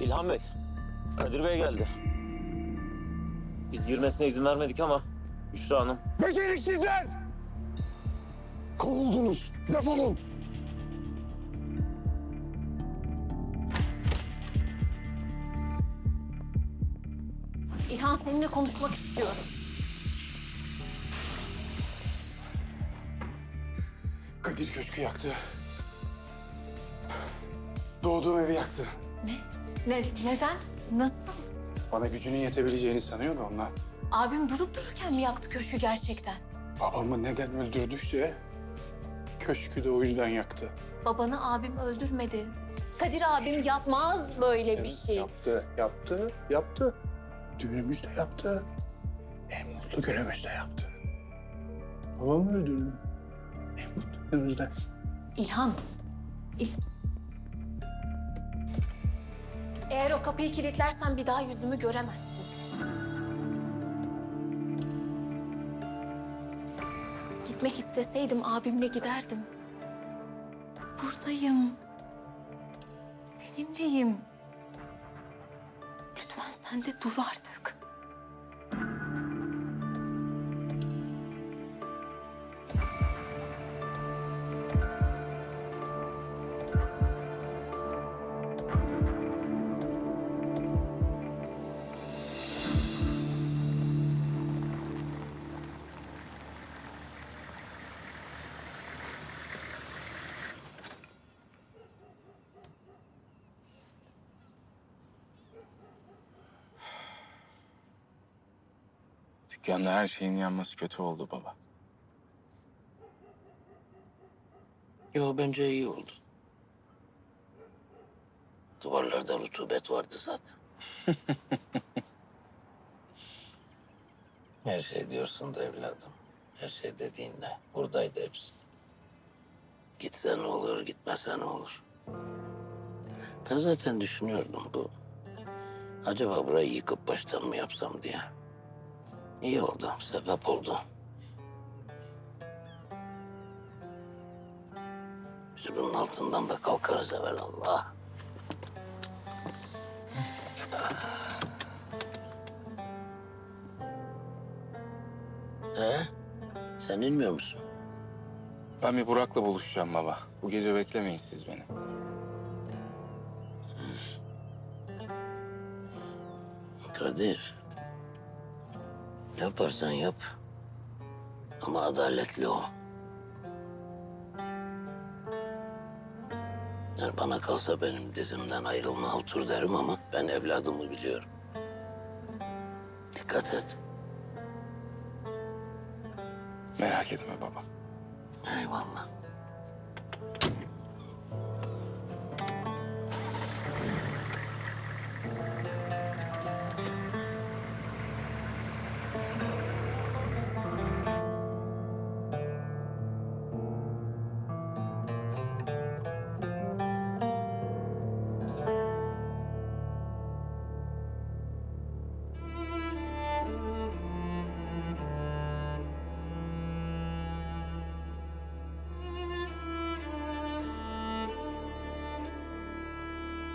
İlhan Bey, Kadir Bey geldi. Biz girmesine izin vermedik ama Büşra Hanım Beceriksizler! Kovuldunuz. Defolun. İlhan seninle konuşmak istiyorum. Kadir köşkü yaktı. Doğduğum evi yaktı. Ne? Ne? Neden? Nasıl? Bana gücünün yetebileceğini sanıyordu ondan. Abim durup dururken mi yaktı köşkü gerçekten? Babamı neden öldürdüyse köşkü de o yüzden yaktı. Babanı abim öldürmedi. Kadir abim yapmaz böyle bir şey. Yaptı, yaptı, yaptı. Düğünümüzde yaptı. En mutlu günümüzde yaptı. Babamı öldürdü. En mutlu günümüzde. İlhan. İl... Eğer o kapıyı kilitlersen bir daha yüzümü göremezsin. Gitmek isteseydim abimle giderdim. Buradayım. Seninleyim. Lütfen sen de dur artık. Dükkanda her şeyin yanması kötü oldu baba. Yo bence iyi oldu. Duvarlarda rutubet vardı zaten. Her şey diyorsun da evladım. Her şey dediğin ne? Buradaydı hepsi. Gitse ne olur, gitmese ne olur? Ben zaten düşünüyordum bu. Acaba burayı yıkıp baştan mı yapsam diye. İyi oldu, sebep oldu. Biz bunun altından da kalkarız evvelallah. Ee, sen inmiyor musun? Ben bir Burak'la buluşacağım baba. Bu gece beklemeyin siz beni. Kadir. Ne yaparsan yap. Ama adaletli ol. Yani bana kalsa benim dizimden ayrılma otur derim ama ben evladımı biliyorum. Dikkat et. Merak etme baba. Eyvallah.